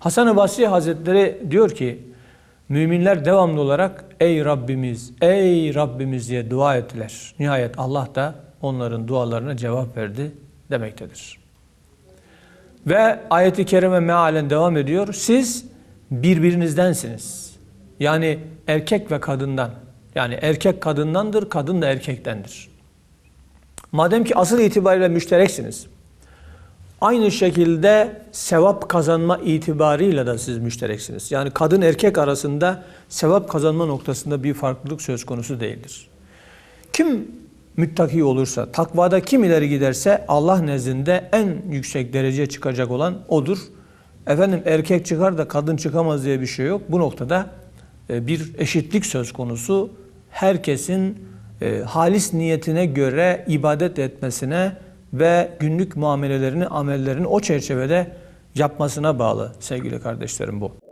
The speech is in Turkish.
Hasan-ı Basri Hazretleri diyor ki müminler devamlı olarak ey Rabbimiz, ey Rabbimiz diye dua ettiler. Nihayet Allah da onların dualarına cevap verdi demektedir. Ve ayeti kerime mealen devam ediyor. Siz birbirinizdensiniz. Yani erkek ve kadından. Yani erkek kadındandır, kadın da erkektendir. Madem ki asıl itibariyle müştereksiniz. Aynı şekilde sevap kazanma itibarıyla da siz müştereksiniz. Yani kadın erkek arasında sevap kazanma noktasında bir farklılık söz konusu değildir. Kim müttaki olursa, takvada kim ileri giderse Allah nezdinde en yüksek dereceye çıkacak olan odur. Efendim erkek çıkar da kadın çıkamaz diye bir şey yok. Bu noktada e, bir eşitlik söz konusu. Herkesin e, halis niyetine göre ibadet etmesine ve günlük muamelelerini, amellerini o çerçevede yapmasına bağlı sevgili kardeşlerim bu.